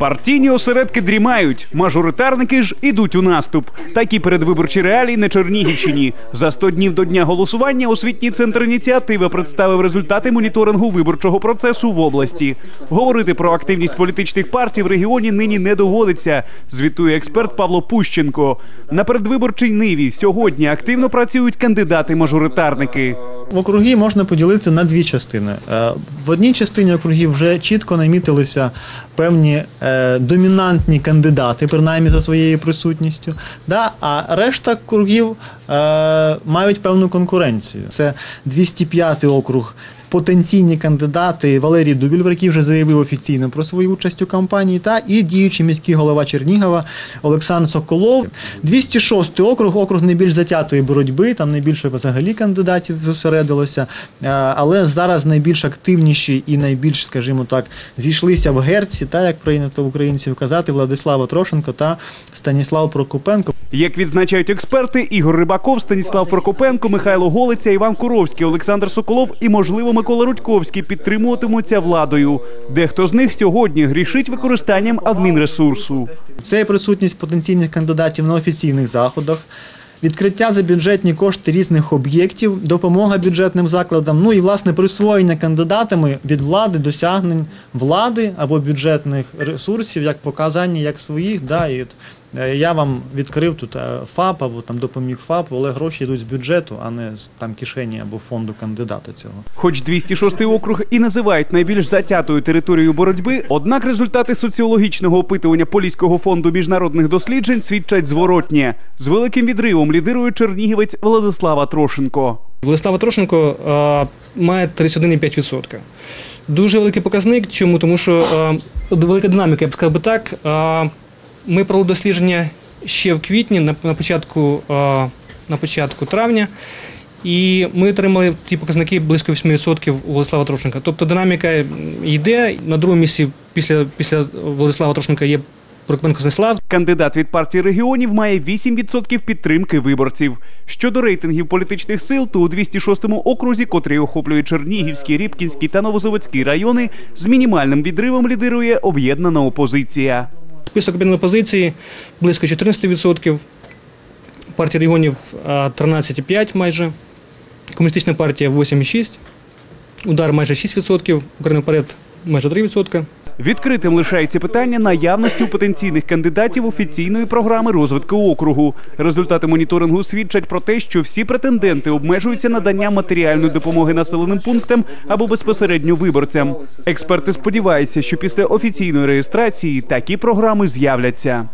Партійні осередки дрімають, мажоритарники ж ідуть у наступ. Такі передвиборчі реалії на Чернігівщині. За 100 днів до дня голосування освітній центр ініціативи представив результати моніторингу виборчого процесу в області. Говорити про активність політичних партій в регіоні нині не доводиться. Звітує експерт Павло Пущенко. На передвиборчій ниві сьогодні активно працюють кандидати-мажоритарники. В округи можна поділити на дві частини. Е, В одній частині округів вже чітко намітилися певні е, домінантні кандидати, принаймні за своєю присутністю. Да? А решта округів е, мають певну конкуренцію. Це 205 округ. Потенційні кандидати Валерій Дубільвер, який вже заявив офіційно про свою участь у кампанії, та і діючий міський голова Чернігова Олександр Соколов. 206 округ, округ найбільш затятої боротьби, там найбільше взагалі кандидатів зосередилося. Але зараз найбільш активніші і найбільш, скажімо так, зійшлися в герці, та як прийнято українців казати, Владислава Трошенко та Станіслав Прокопенко. Як відзначають експерти, Ігор Рибаков, Станіслав Прокопенко, Михайло Голиця, Іван Куровський, Олександр Соколов і, можливо, Микола Рудьковський підтримуватимуться владою. Дехто з них сьогодні грішить використанням адмінресурсу. Це є присутність потенційних кандидатів на офіційних заходах. Відкриття за бюджетні кошти різних об'єктів, допомога бюджетним закладам, ну і власне присвоєння кандидатами від влади досягнень влади або бюджетних ресурсів, як показання, як своїх. Да, і от, я вам відкрив тут е, ФАП або там допоміг ФАП, але гроші йдуть з бюджету, а не з там кишені або фонду кандидата цього. Хоч 206 округ і називають найбільш затятою територією боротьби, однак результати соціологічного опитування Поліського фонду міжнародних досліджень свідчать зворотнє. З великим відривом лідирує чернігівець Владислава Трошенко. Владислава Трошенко е, має 31,5%. Дуже великий показник. Чому? Тому що е, велика динаміка, я б сказав би так. Е, ми провели дослідження ще в квітні, на, на, початку, на початку травня. І ми отримали ті показники близько 8% у Владислава Трошенка. Тобто динаміка йде. На другому місці після, після Владислава Трошенка є Станіслав. Кандидат від партії регіонів має 8% підтримки виборців. Щодо рейтингів політичних сил, то у 206-му окрузі, котрий охоплює Чернігівський, Рібкінський та Новозаводський райони, з мінімальним відривом лідирує об'єднана опозиція. Список об'єднаної опозиції близько 14%. Партія регіонів а, 13,5 майже. Комуністична партія 8,6. Удар майже 6%. Україна вперед майже 3%. Відкритим лишається питання наявності у потенційних кандидатів офіційної програми розвитку округу. Результати моніторингу свідчать про те, що всі претенденти обмежуються наданням матеріальної допомоги населеним пунктам або безпосередньо виборцям. Експерти сподіваються, що після офіційної реєстрації такі програми з'являться.